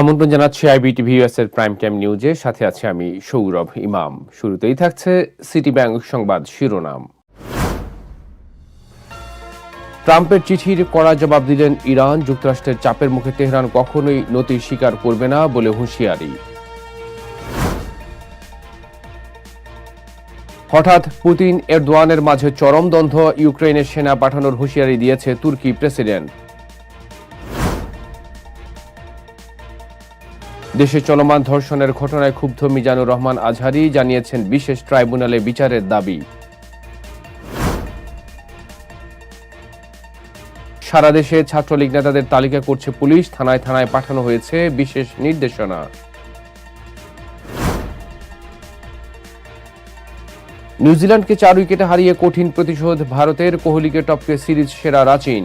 আমন্ত্রণ জানাচ্ছি আইবিটিভি এর প্রাইম টাইম নিউজে সাথে আছে আমি সৌরভ ইমাম। শুরুতেই থাকছে সিটি ব্যাংক সংবাদ শিরোনাম। ট্রাম্পের চিঠির কড়া জবাব দিলেন ইরান। যুক্তরাষ্ট্রের চাপের মুখে তেহরান কখনোই নতি স্বীকার করবে না বলে হুঁশিয়ারি। হঠাৎ পুতিন এরদোয়ানের মাঝে চরম দ্বন্দ্ব। ইউক্রেনের সেনা পাঠানোর হুঁশিয়ারি দিয়েছে তুর্কি প্রেসিডেন্ট। দেশে চলমান ধর্ষণের ঘটনায় ক্ষুব্ধ মিজানুর রহমান আজহারি জানিয়েছেন বিশেষ ট্রাইব্যুনালে বিচারের দাবি। সারা দেশে ছাত্রলীগ নেতাদের তালিকা করছে পুলিশ, থানায় থানায় পাঠানো হয়েছে বিশেষ নির্দেশনা। নিউজিল্যান্ডকে চার উইকেটে হারিয়ে কঠিন প্রতিশোধ ভারতের, কোহলিকে টপকে সিরিজ সেরা রাচিন।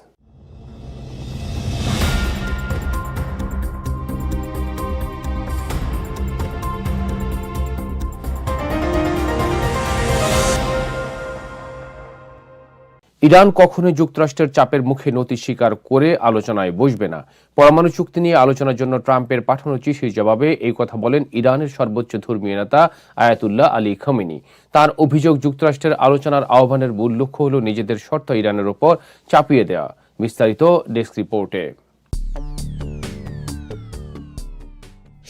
ইরান কখনোই যুক্তরাষ্ট্রের চাপের মুখে নতি স্বীকার করে আলোচনায় বসবে না। পরমাণু চুক্তি নিয়ে আলোচনার জন্য ট্রাম্পের পাঠানো চিঠির জবাবে এই কথা বলেন ইরানের সর্বোচ্চ ধর্মীয় নেতা আয়াতুল্লাহ আলী খামিনি। তার অভিযোগ, যুক্তরাষ্ট্রের আলোচনার আহ্বানের মূল লক্ষ্য হল নিজেদের শর্ত ইরানের ওপর চাপিয়ে দেওয়া। বিস্তারিত ডেস্ক রিপোর্টে।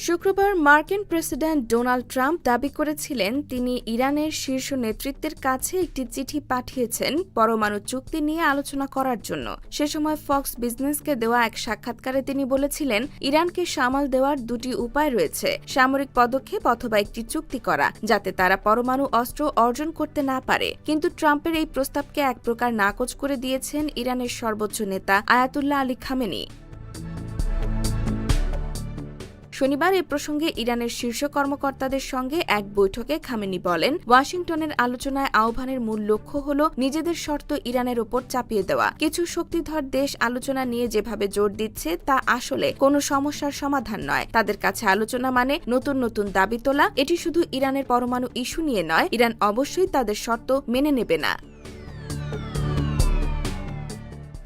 শুক্রবার মার্কিন প্রেসিডেন্ট ডোনাল্ড ট্রাম্প দাবি করেছিলেন তিনি ইরানের শীর্ষ নেতৃত্বের কাছে একটি চিঠি পাঠিয়েছেন পরমাণু চুক্তি নিয়ে আলোচনা করার জন্য। সে সময় ফক্স বিজনেসকে দেওয়া এক সাক্ষাৎকারে তিনি বলেছিলেন, ইরানকে সামাল দেওয়ার দুটি উপায় রয়েছে, সামরিক পদক্ষেপ অথবা একটি চুক্তি করা, যাতে তারা পরমাণু অস্ত্র অর্জন করতে না পারে। কিন্তু ট্রাম্পের এই প্রস্তাবকে এক প্রকার নাকচ করে দিয়েছেন ইরানের সর্বোচ্চ নেতা আয়াতুল্লাহ আলী খামেনি। শনিবার এ প্রসঙ্গে ইরানের শীর্ষ কর্মকর্তাদের সঙ্গে এক বৈঠকে খামেনি বলেন। ওয়াশিংটনের আলোচনায় আহ্বানের মূল লক্ষ্য হল নিজেদের শর্ত ইরানের ওপর চাপিয়ে দেওয়া। কিছু শক্তিধর দেশ আলোচনা নিয়ে যেভাবে জোর দিচ্ছে, তা আসলে কোনো সমস্যার সমাধান নয়। তাদের কাছে আলোচনা মানে নতুন নতুন দাবি তোলা। এটি শুধু ইরানের পরমাণু ইস্যু নিয়ে নয়, ইরান অবশ্যই তাদের শর্ত মেনে নেবে না।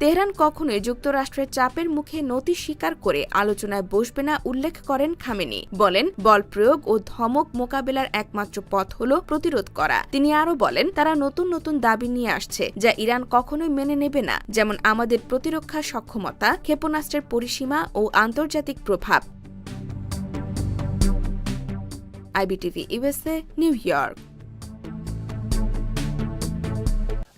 তেহরান কখনোই যুক্তরাষ্ট্রের চাপের মুখে নতি স্বীকার করে আলোচনায় বসবে না উল্লেখ করেন খামেনি। বলেন, বল প্রয়োগ ও ধমক মোকাবেলার একমাত্র পথ হল প্রতিরোধ করা। তিনি আরও বলেন, তারা নতুন নতুন দাবি নিয়ে আসছে যা ইরান কখনোই মেনে নেবে না, যেমন আমাদের প্রতিরক্ষা সক্ষমতা, ক্ষেপণাস্ত্রের পরিসীমা ও আন্তর্জাতিক প্রভাব। IBTV USA New York.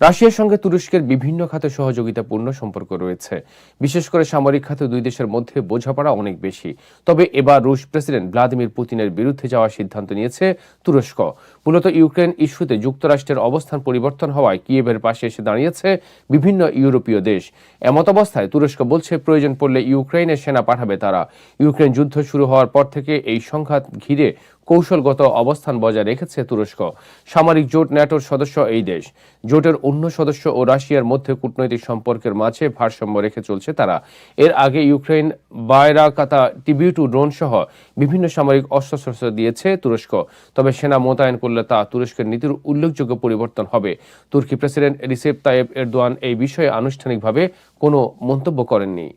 রাশিয়ার সঙ্গে তুরস্কের বিভিন্ন খাতে সহযোগিতাপূর্ণ সম্পর্ক রয়েছে। বিশেষ করে সামরিক খাতে দুই দেশের মধ্যে বোঝাপড়া অনেক বেশি। তবে এবার রুশ প্রেসিডেন্ট ভ্লাদিমির পুতিনের বিরুদ্ধে যাওয়ার সিদ্ধান্ত নিয়েছে তুরস্ক। মূলত ইউক্রেন ইস্যুতে যুক্তরাষ্ট্রের অবস্থান পরিবর্তন হওয়ায় কিয়েভের পাশে এসে দাঁড়িয়েছে বিভিন্ন ইউরোপীয় দেশ। এমত অবস্থায় তুরস্ক বলছে, প্রয়োজন পড়লে ইউক্রেনের সেনা পাঠাবে তারা। ইউক্রেন যুদ্ধ শুরু হওয়ার পর থেকে এই সংঘাত ঘিরে কৌশলগত অবস্থান বজায় রেখেছে তুরস্ক। সামরিক জোট ন্যাটোর সদস্য এই দেশ। জোটের অন্য সদস্য ও রাশিয়ার মধ্যে কূটনৈতিক সম্পর্কের মাঝে ভারসাম্য রেখে চলছে তারা। এর আগে Ukraine Bayraktar TB two drone সহ বিভিন্ন সামরিক অস্ত্রশস্ত্র দিয়েছে তুরস্ক। তবে সেনা মোতায়েন করলে তা তুরস্কের নীতির উল্লেখযোগ্য পরিবর্তন হবে। তুর্কি প্রেসিডেন্ট রিসেপ তায়েব এরদোয়ান এই বিষয়ে আনুষ্ঠানিকভাবে কোনো মন্তব্য করেননি।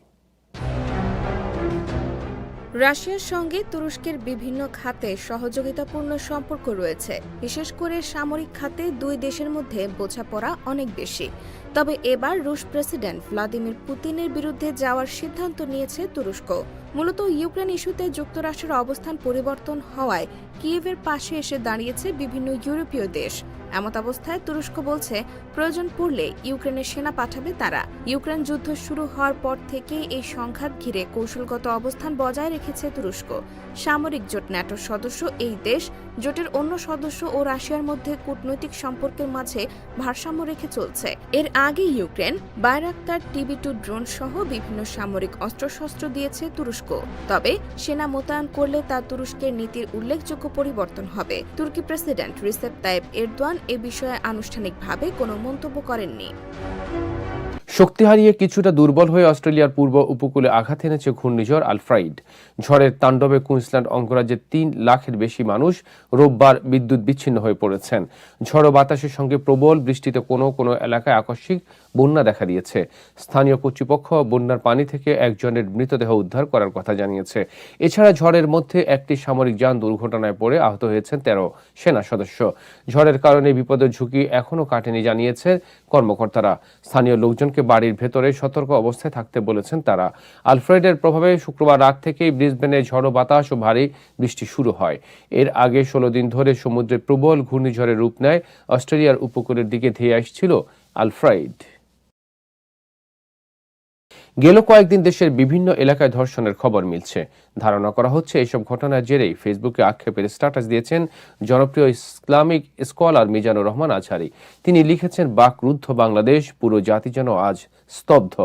রাশিয়ার সঙ্গে তুরস্কের বিভিন্ন খাতে সহযোগিতাপূর্ণ সম্পর্ক রয়েছে। বিশেষ করে সামরিক খাতে দুই দেশের মধ্যে বোঝাপড়া অনেক বেশি। তবে এবার রুশ প্রেসিডেন্ট ভ্লাদিমির পুতিনের বিরুদ্ধে যাওয়ার সিদ্ধান্ত নিয়েছে তুরস্ক। মূলত ইউক্রেন ইস্যুতে যুক্তরাষ্ট্রের অবস্থান পরিবর্তন হওয়ায় কিয়েভের পাশে এসে দাঁড়িয়েছে বিভিন্ন ইউরোপীয় দেশ। এমত অবস্থায় তুরস্ক বলছে, প্রয়োজন পড়লে ইউক্রেনের সেনা পাঠাবে তারা। ইউক্রেন যুদ্ধ শুরু হওয়ার পর থেকেই এই সংঘাত ঘিরে কৌশলগত অবস্থান বজায় রেখেছে তুরস্ক। সামরিক জোট ন্যাটোর সদস্য এই দেশ, জোটের অন্য সদস্য ও রাশিয়ার মধ্যে কূটনৈতিক সম্পর্কের মাঝে ভারসাম্য রেখে চলছে। এর আগে Ukraine Bayraktar TB two drone সহ বিভিন্ন সামরিক অস্ত্রশস্ত্র দিয়েছে তুরস্ক। তবে সেনা মোতায়েন করলে তা তুরস্কের নীতির উল্লেখযোগ্য পরিবর্তন হবে। তুর্কি প্রেসিডেন্ট রিসেপ তাইব এরদোয়ান এ বিষয়ে আনুষ্ঠানিকভাবে কোনো মন্তব্য করেননি। শক্তি হারিয়ে কিছুটা দুর্বল হয়ে অস্ট্রেলিয়ার পূর্ব উপকূলে আঘাত এনেছে ঘূর্ণিঝড় আলফ্রাইড। ঝড়ের তাণ্ডবে কুইন্সল্যান্ড অঙ্গরাজ্যের তিন লাখের বেশি মানুষ রোববার বিদ্যুৎ বিচ্ছিন্ন হয়ে পড়েছেন। ঝড় বাতাসের সঙ্গে প্রবল বৃষ্টিতে কোনো কোনো এলাকায় আকস্মিক বন্যা দেখা দিয়েছে। স্থানীয় কর্তৃপক্ষ বন্যার পানি থেকে একজনের মৃতদেহ উদ্ধার করার কথা জানিয়েছে। এছাড়া ঝড়ের মধ্যে একটি সামরিক যান দুর্ঘটনায় পড়ে আহত হয়েছেন তেরো সেনা সদস্য। ঝড়ের কারণে বিপদের ঝুঁকি এখনও কাটেনি, জানিয়েছে কর্মকর্তারা। স্থানীয় লোকজনকে বাড়ির ভেতরে সতর্ক অবস্থায় থাকতে বলেছেন তারা। আলফ্রেডের প্রভাবে শুক্রবার রাত থেকেই ব্রিসবেনে ঝড়ো বাতাস ও ভারী বৃষ্টি শুরু হয়। এর আগে ষোলো দিন ধরে সমুদ্রে প্রবল ঘূর্ণিঝড়ের রূপ নেয়। অস্ট্রেলিয়ার উপকূলের দিকে ধেয়ে আসছিল আলফ্রাইড গেল কয়েকদিন দেশের বিভিন্ন এলাকায় ধর্ষণের খবর মিলছে। ধারণা করা হচ্ছে এসব ঘটনার জেরেই ফেসবুকে আক্ষেপের স্ট্যাটাস দিয়েছেন জনপ্রিয় ইসলামিক স্কলার মিজানুর রহমান আজহারি। তিনি লিখেছেন, বাকরুদ্ধ বাংলাদেশ, পুরো জাতি যেন আজ স্তব্ধ।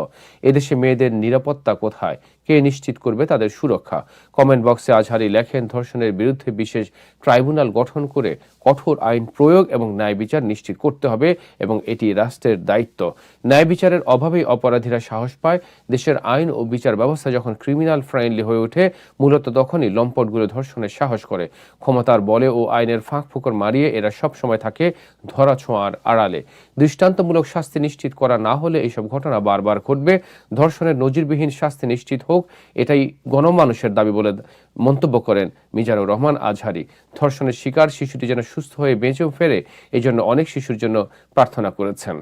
এদেশে মেয়েদের নিরাপত্তা কোথায়? কে নিশ্চিত করবে তাদের সুরক্ষা? কমেন্ট বক্সে আজহারি লেখেন, ধর্ষণের বিরুদ্ধে বিশেষ ট্রাইব্যুনাল গঠন করে কঠোর আইন প্রয়োগ এবং ন্যায় বিচার নিশ্চিত করতে হবে এবং এটি রাষ্ট্রের দায়িত্ব। ন্যায় বিচারের অভাবেই অপরাধীরা সাহস পায়। দেশের আইন ও বিচার ব্যবস্থা যখন ক্রিমিনাল ফ্রেন্ডলি হয়ে ওঠে, মূলত তখনই লম্পটগুলো ধর্ষণের সাহস করে। ক্ষমতার বলে ও আইনের ফাঁক ফোকর মারিয়ে এরা সব সময় থাকে ধরা ছোঁয়ার আড়ালে। দৃষ্টান্তমূলক শাস্তি নিশ্চিত করা না হলে এইসব ঘটনা বারবার ঘটবে। ধর্ষণের নজিরবিহীন শাস্তি নিশ্চিত হোক, এটাই গণমানুষের দাবি বলে মন্তব্য করেন মিজানুর রহমান আজহারি। ধর্ষণের শিকার শিশুটি যেন সুস্থ হয়ে বেঁচেও ফেরে এই জন্য অনেক শিশুর জন্য প্রার্থনা করেছেন।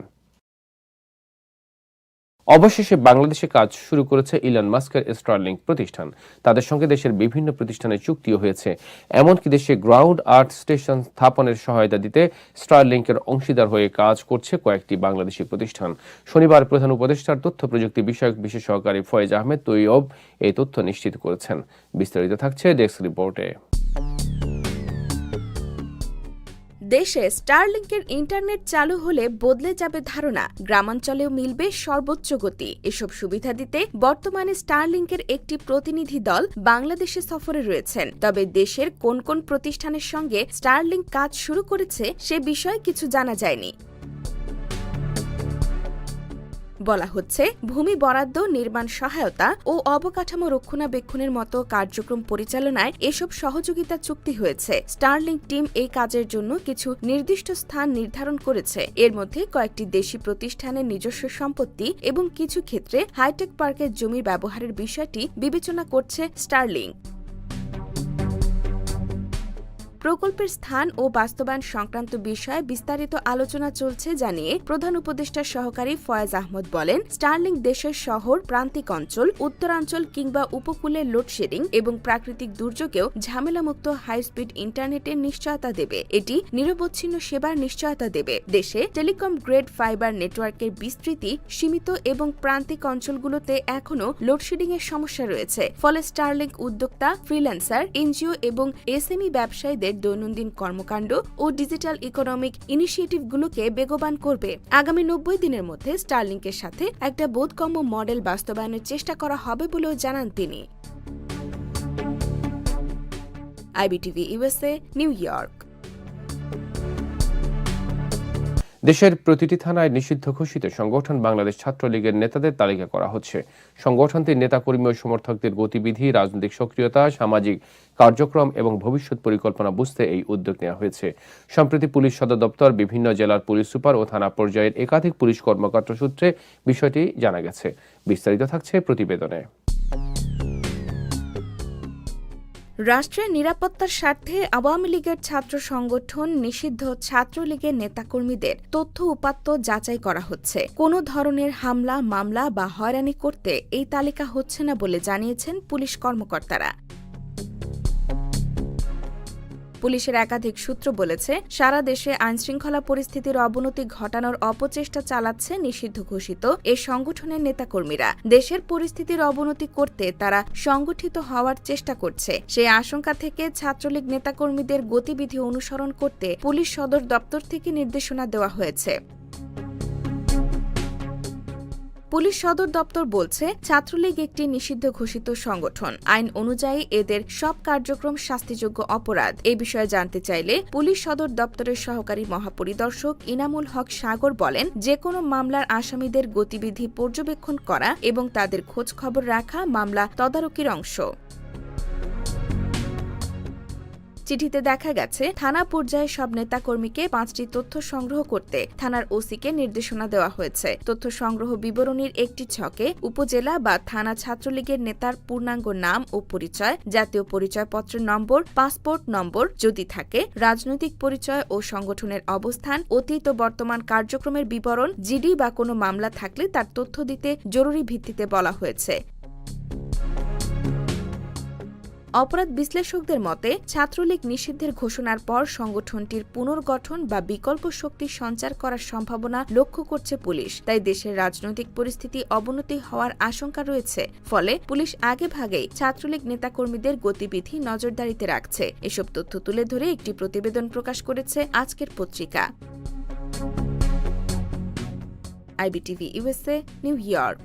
অবশেষে বাংলাদেশে কাজ শুরু করেছে ইলন মাস্কের স্টারলিংক প্রতিষ্ঠান। তাদের সঙ্গে দেশের বিভিন্ন প্রতিষ্ঠানের চুক্তিও হয়েছে। এমনকি দেশে গ্রাউন্ড আর্ট স্টেশন স্থাপনের সহায়তা দিতে স্টারলিংকের অংশীদার হয়ে কাজ করছে কয়েকটি বাংলাদেশি প্রতিষ্ঠান। শনিবার প্রধান উপদেষ্টার তথ্য প্রযুক্তি বিষয়ক বিশেষ সহকারী ফয়েজ আহমেদ তৈয়ব এই তথ্য নিশ্চিত করেছেন। বিস্তারিত থাকছে ডেস্ক রিপোর্টে দেশে স্টারলিংকের ইন্টারনেট চালু হলে বদলে যাবে ধারণা। গ্রামাঞ্চলেও মিলবে সর্বোচ্চ গতি। এসব সুবিধা দিতে বর্তমানে স্টারলিংকের একটি প্রতিনিধি দল বাংলাদেশে সফরে রয়েছেন। তবে দেশের কোন কোন প্রতিষ্ঠানের সঙ্গে স্টারলিংক কাজ শুরু করেছে সে বিষয়ে কিছু জানা যায়নি। বলা হচ্ছে, ভূমি বরাদ্দ, নির্মাণ সহায়তা ও অবকাঠামো রক্ষণাবেক্ষণের মতো কার্যক্রম পরিচালনায় এসব সহযোগিতা চুক্তি হয়েছে। স্টারলিংক টিম এই কাজের জন্য কিছু নির্দিষ্ট স্থান নির্ধারণ করেছে। এর মধ্যে কয়েকটি দেশি প্রতিষ্ঠানের নিজস্ব সম্পত্তি এবং কিছু ক্ষেত্রে হাইটেক পার্কের জমি ব্যবহারের বিষয়টি বিবেচনা করছে স্টারলিংক প্রকল্পের স্থান ও বাস্তবায়ন সংক্রান্ত বিষয়ে বিস্তারিত আলোচনা চলছে, জানিয়ে প্রধান উপদেষ্টার সহকারী ফয়েজ আহমদ বলেন, স্টার্লিং দেশের শহর, প্রান্তিক অঞ্চল, উত্তরাঞ্চল কিংবা উপকূলে লোডশেডিং এবং প্রাকৃতিক দুর্যোগেও ঝামেলামুক্ত হাই স্পিড ইন্টারনেটের নিশ্চয়তা দেবে। এটি নিরবচ্ছিন্ন সেবার নিশ্চয়তা দেবে। দেশে টেলিকম গ্রেড ফাইবার নেটওয়ার্কের বিস্তৃতি, সীমিত এবং প্রান্তিক অঞ্চলগুলোতে এখনও লোডশেডিং এর সমস্যা রয়েছে। ফলে স্টারলিংক উদ্যোক্তা, ফ্রিল্যান্সার, এনজিও এবং এসএমই ব্যবসায়ীদের দৈনন্দিন কর্মকাণ্ড ও ডিজিটাল ইকোনমিক ইনিশিয়েটিভগুলোকে বেগবান করবে। আগামী নব্বই দিনের মধ্যে স্টারলিংকের সাথে একটা বোধগম্য মডেল বাস্তবায়নের চেষ্টা করা হবে বলেও জানান তিনি। IBTV USA, New York. দেশের প্রতিটি থানায় নিষিদ্ধ ঘোষিত সংগঠন বাংলাদেশ ছাত্রলীগের নেতাদের তালিকা করা হচ্ছে। সংগঠনটির নেতাকর্মী ও সমর্থকদের গতিবিধি, রাজনৈতিক সক্রিয়তা, সামাজিক কার্যক্রম এবং ভবিষ্যৎ পরিকল্পনা বুঝতে এই উদ্যোগ নেওয়া হয়েছে। সম্প্রতি পুলিশ সদর দপ্তর বিভিন্ন জেলার পুলিশ সুপার ও থানা পর্যায়ের একাধিক পুলিশ কর্মকর্তা সূত্রে বিষয়টি জানা গেছে। বিস্তারিত থাকছে প্রতিবেদনে। রাষ্ট্রের নিরাপত্তার স্বার্থে আওয়ামী লীগের ছাত্র সংগঠন নিষিদ্ধ ছাত্রলীগের নেতাকর্মীদের তথ্য উপাত্ত যাচাই করা হচ্ছে। কোনো ধরনের হামলা, মামলা বা হয়রানি করতে এই তালিকা হচ্ছে না বলে জানিয়েছেন পুলিশ কর্মকর্তারা। পুলিশের একাধিক সূত্র বলেছে, সারা দেশে আইনশৃঙ্খলা পরিস্থিতির অবনতি ঘটানোর অপচেষ্টা চালাচ্ছে নিষিদ্ধ ঘোষিত এ সংগঠনের নেতাকর্মীরা। দেশের পরিস্থিতির অবনতি করতে তারা সংগঠিত হওয়ার চেষ্টা করছে। সেই আশঙ্কা থেকে ছাত্রলীগ নেতাকর্মীদের গতিবিধি অনুসরণ করতে পুলিশ সদর দপ্তর থেকে নির্দেশনা দেওয়া হয়েছে। পুলিশ সদর দপ্তর বলছে, ছাত্রলীগ একটি নিষিদ্ধ ঘোষিত সংগঠন। আইন অনুযায়ী এদের সব কার্যক্রম শাস্তিযোগ্য অপরাধ। এ বিষয়ে জানতে চাইলে পুলিশ সদর দপ্তরের সহকারী মহাপরিদর্শক ইনামুল হক সাগর বলেন যে কোনো মামলার আসামিদের গতিবিধি পর্যবেক্ষণ করা এবং তাদের খোঁজ খবর রাখা মামলা তদারকির অংশ। চিঠিতে দেখা গেছে, থানা পর্যায়ে সব নেতাকর্মীকে পাঁচটি তথ্য সংগ্রহ করতে থানার ওসিকে নির্দেশনা দেওয়া হয়েছে। তথ্য সংগ্রহ বিবরণীর একটি ছকে উপজেলা বা থানা ছাত্রলীগের নেতার পূর্ণাঙ্গ নাম ও পরিচয়, জাতীয় পরিচয়পত্রের নম্বর, পাসপোর্ট নম্বর যদি থাকে, রাজনৈতিক পরিচয় ও সংগঠনের অবস্থান, অতীত ও বর্তমান কার্যক্রমের বিবরণ, জিডি বা কোনো মামলা থাকলে তার তথ্য দিতে জরুরি ভিত্তিতে বলা হয়েছে। অপরাধ বিশ্লেষকদের মতে, ছাত্রলীগ নিষিদ্ধের ঘোষণার পর সংগঠনটির পুনর্গঠন বা বিকল্প শক্তি সঞ্চার করার সম্ভাবনা লক্ষ্য করছে পুলিশ। তাই দেশের রাজনৈতিক পরিস্থিতি অবনতি হওয়ার আশঙ্কা রয়েছে। ফলে পুলিশ আগে ভাগেই ছাত্রলীগ নেতাকর্মীদের গতিবিধি নজরদারিতে রাখছে। এসব তথ্য তুলে ধরে একটি প্রতিবেদন প্রকাশ করেছে আজকের পত্রিকা। IBTV USA New York.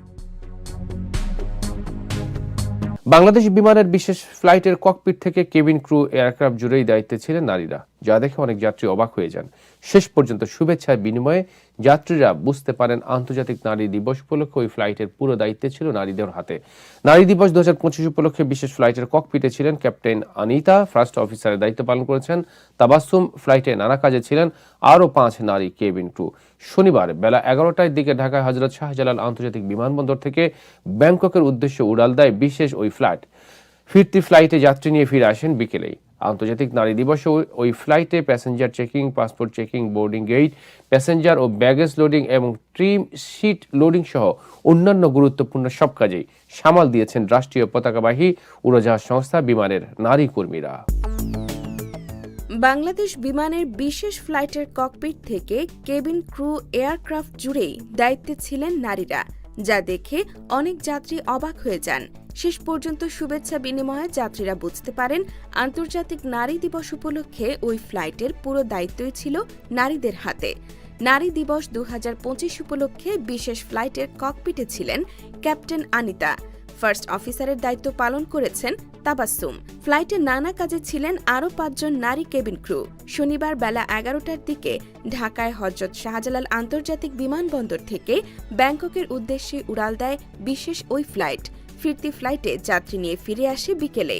Bangladesh বিমানের বিশেষ ফ্লাইটের ককপিট থেকে কেবিন ক্রু, এয়ারক্রাফট জুড়েই দায়িত্বে ছিলেন নারীরা, যা দেখে অনেক যাত্রী অবাক হয়ে যান। শেষ পর্যন্ত শুভেচ্ছার বিনিময়ে যাত্রীরা বুঝতে পারেন আন্তর্জাতিক নারী দিবস উপলক্ষে ওই ফ্লাইটের পুরো দায়িত্বে ছিল নারীদের হাতে। নারী দিবস দু হাজার পঁচিশ উপলক্ষে বিশেষ ফ্লাইটের ককপিটে ছিলেন ক্যাপ্টেন আনিতা, ফার্স্ট অফিসারের দায়িত্ব পালন করেছেন তাবাসুম ফ্লাইটে নানা কাজে ছিলেন আরও পাঁচ নারী কেবিন ক্রু। শনিবার বেলা এগারোটার দিকে ঢাকায় হজরত শাহজালাল আন্তর্জাতিক বিমানবন্দর থেকে ব্যাংককের উদ্দেশ্যে উড়াল দেয় বিশেষ ওই ফ্লাইট। ফিরতি ফ্লাইটে যাত্রী নিয়ে ফিরে আসেন বিকেলেই। আন্তর্জাতিক নারী দিবসে ওই- ফ্লাইটে passenger checking passport checking boarding gate passenger ও ব্যাগেজ লোডিং এবং ট্রিম সিট লোডিং সহ অন্যান্য গুরুত্বপূর্ণ সব কাজেই সামাল দিয়েছেন রাষ্ট্রীয় পতাকাবাহী উড়োজাহাজ সংস্থা বিমানের নারী কর্মীরা। বাংলাদেশ বিমানের বিশেষ ফ্লাইটের ককপিট থেকে কেবিন ক্রু এয়ারক্রাফট জুড়েই দায়িত্বে ছিলেন নারীরা। যা দেখে অনেক যাত্রী অবাক হয়ে যান। শেষ পর্যন্ত শুভেচ্ছা বিনিময়ে যাত্রীরা বুঝতে পারেন, আন্তর্জাতিক নারী দিবস উপলক্ষে ওই ফ্লাইটের পুরো দায়িত্বই ছিল নারীদের হাতে। নারী দিবস দু হাজার পঁচিশ উপলক্ষে বিশেষ ফ্লাইটের ককপিটে ছিলেন ক্যাপ্টেন আনিতা। ফার্স্ট অফিসারের দায়িত্ব পালন করেছেন তাবাসুম ফ্লাইটে নানা কাজে ছিলেন আরও পাঁচজন নারী কেবিন ক্রু। শনিবার বেলা এগারোটার দিকে ঢাকায় হজরত শাহজালাল আন্তর্জাতিক বিমানবন্দর থেকে ব্যাংককের উদ্দেশ্যে উড়াল দেয় বিশেষ ওই ফ্লাইট। ফিরতি ফ্লাইটে যাত্রী নিয়ে ফিরে আসে বিকেলে।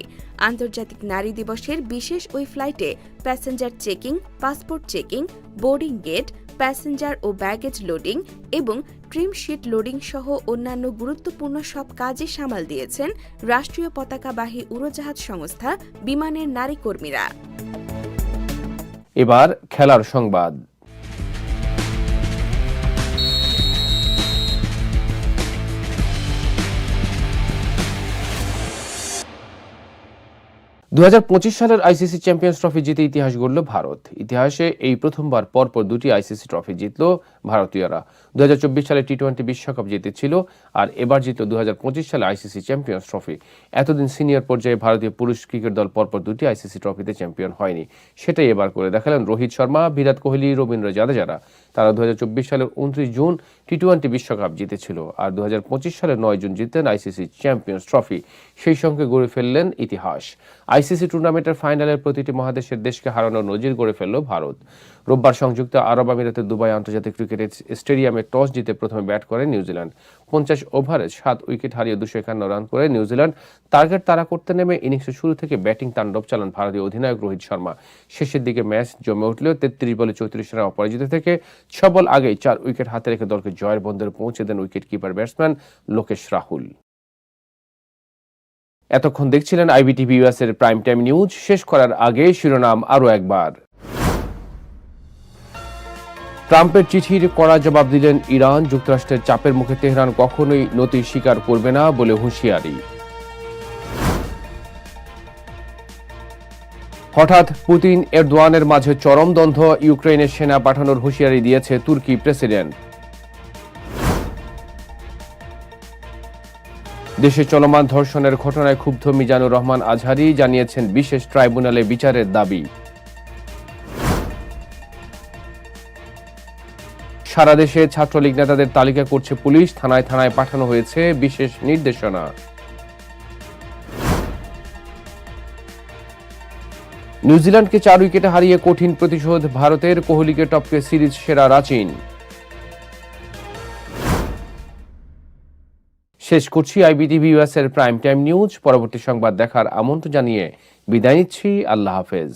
আন্তর্জাতিক নারী দিবসের বিশেষ ওই ফ্লাইটে passenger checking, passport checking, boarding gate, passenger ও ব্যাগেজ লোডিং এবং ট্রিম শিট লোডিং সহ অন্যান্য গুরুত্বপূর্ণ সব কাজে সামাল দিয়েছেন রাষ্ট্রীয় পতাকাবাহী উড়োজাহাজ সংস্থা বিমানের নারী কর্মীরা এবার খেলার সংবাদ। দুহাজার পঁচিশ সালের আইসিসি চ্যাম্পিয়ন্স ট্রফি জিতে ইতিহাস গড়ল ভারত। ইতিহাসে এই প্রথমবার পরপর দুটি আইসিসি ট্রফি জিতল ভারতীয়রা। দুহাজার চব্বিশ সালে টি টোয়েন্টি বিশ্বকাপ জিতেছিল আর এবার জিতল দু হাজার পঁচিশ সালে আইসিসি চ্যাম্পিয়ন্স ট্রফি। এতদিন সিনিয়র পর্যায়ে ভারতীয় পুরুষ ক্রিকেট দল পরপর দুটি আইসিসি ট্রফিতে চ্যাম্পিয়ন হয়নি। সেটাই এবার করে দেখালেন রোহিত শর্মা, বিরাট কোহলি, রবীন্দ্র জাদেজারা। তারা দুই হাজার চব্বিশ সালের উনত্রিশ জুন টি টোয়েন্টি বিশ্বকাপ জিতেছিল আর দু হাজার পঁচিশ সালে নয় জুন জিতেন আইসিসি চ্যাম্পিয়ন্স ট্রফি। সেই সঙ্গে গড়ে ফেললেন ইতিহাস। আইসিসি টুর্নামেন্টের ফাইনালের প্রতিটি মহাদেশের দেশকে হারানোর নজির গড়ে ফেলল ভারত। রোববার সংযুক্ত আরব আমিরাতের দুবাই আন্তর্জাতিক ক্রিকেট স্টেডিয়ামে টস জিতে প্রথমে ব্যাট করে নিউজিল্যান্ড পঞ্চাশ ওভারে সাত উইকেট হারিয়ে দুশো একান্ন রান করে নিউজিল্যান্ড টার্গেট তারা করতে নেমে ইনিংসের শুরু থেকে ব্যাটিং তাণ্ডব চালান ভারতীয় অধিনায়ক রোহিত শর্মা। শেষের দিকে ম্যাচ জমে উঠলেও তেত্রিশ বলে চৌত্রিশ রানে অপরাজিত থেকে ছ বল আগেই চার উইকেট হাতে রেখে দলকে জয়ের বন্দরে পৌঁছে দেন wicket keeper batsman Lokesh Rahul. এতক্ষণ দেখছিলেন আইবিটিভি ইউএস এর প্রাইম টাইম নিউজ শেষ করার আগে শিরোনাম আরও একবার। ট্রাম্পের চিঠির কড়া জবাব দিলেন ইরান। যুক্তরাষ্ট্রের চাপের মুখে তেহরান কখনোই নতি স্বীকার করবে না বলে হুঁশিয়ারি। হঠাৎ পুতিন এরদোয়ানের মাঝে চরম দ্বন্দ্ব। ইউক্রেনের সেনা পাঠানোর হুঁশিয়ারি দিয়েছে তুর্কি প্রেসিডেন্ট। দেশে চলমান ধর্ষণের ঘটনায় ক্ষুব্ধ মিজানুর রহমান আজহারি জানিয়েছেন বিশেষ ট্রাইব্যুনালে বিচারের দাবি। সারা দেশে ছাত্রলীগ নেতাদের তালিকা করছে পুলিশ, থানায় থানায় পাঠানো হয়েছে বিশেষ নির্দেশনা। নিউজিল্যান্ডকে চার উইকেটে হারিয়ে কঠিন প্রতিশোধ, ভারতের কোহলিকে টপকে সিরিজ সেরা রাচিন। শেষ করছি আইবিটিভি ইউএস এর প্রাইম টাইম নিউজ। পরবর্তী সংবাদ দেখার আমন্ত্রণ জানিয়ে বিদায় নিচ্ছি। আল্লাহ হাফেজ।